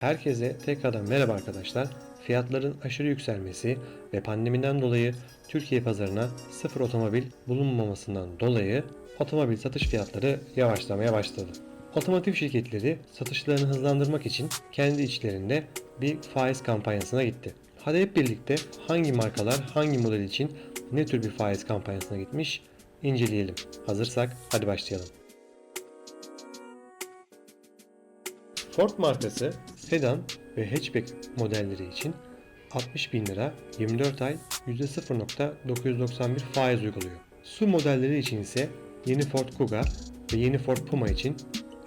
Herkese tekrardan merhaba arkadaşlar. Fiyatların aşırı yükselmesi ve pandemiden dolayı Türkiye pazarına sıfır otomobil bulunmamasından dolayı otomobil satış fiyatları yavaşlamaya başladı. Otomotiv şirketleri satışlarını hızlandırmak için kendi içlerinde bir faiz kampanyasına gitti. Hadi hep birlikte hangi markalar hangi model için ne tür bir faiz kampanyasına gitmiş inceleyelim. Hazırsak hadi başlayalım. Ford markası sedan ve hatchback modelleri için 60 bin lira 24 ay %0.991 faiz uyguluyor. Su modelleri için ise yeni Ford Kuga ve yeni Ford Puma için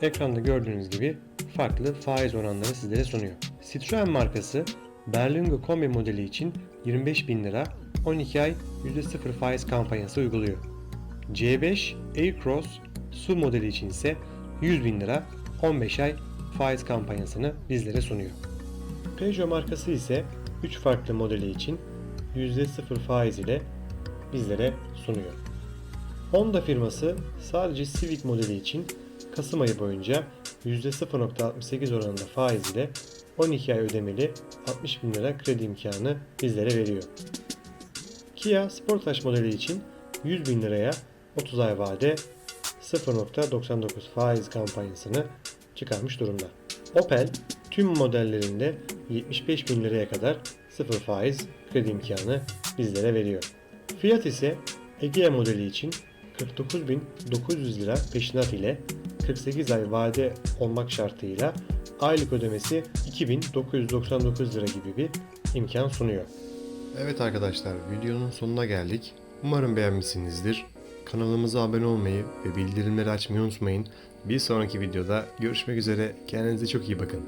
ekranda gördüğünüz gibi farklı faiz oranları sizlere sunuyor. Citroen markası Berlingo kombi modeli için 25 bin lira 12 ay %0 faiz kampanyası uyguluyor. C5 Aircross su modeli için ise 100 bin lira 15 ay faiz kampanyasını bizlere sunuyor. Peugeot markası ise 3 farklı modeli için %0 faiz ile bizlere sunuyor. Honda firması sadece Civic modeli için Kasım ayı boyunca %0.68 oranında faiz ile 12 ay ödemeli 60 bin lira kredi imkanı bizlere veriyor. Kia Sportage modeli için 100 bin liraya 30 ay vade 0.99 faiz kampanyasını çıkarmış durumda. Opel tüm modellerinde 75 bin liraya kadar 0 faiz kredi imkanı bizlere veriyor. Fiyat ise Egea modeli için 49.900 lira peşinat ile 48 ay vade olmak şartıyla aylık ödemesi 2999 lira gibi bir imkan sunuyor. Evet arkadaşlar videonun sonuna geldik. Umarım beğenmişsinizdir. Kanalımıza abone olmayı ve bildirimleri açmayı unutmayın. Bir sonraki videoda görüşmek üzere. Kendinize çok iyi bakın.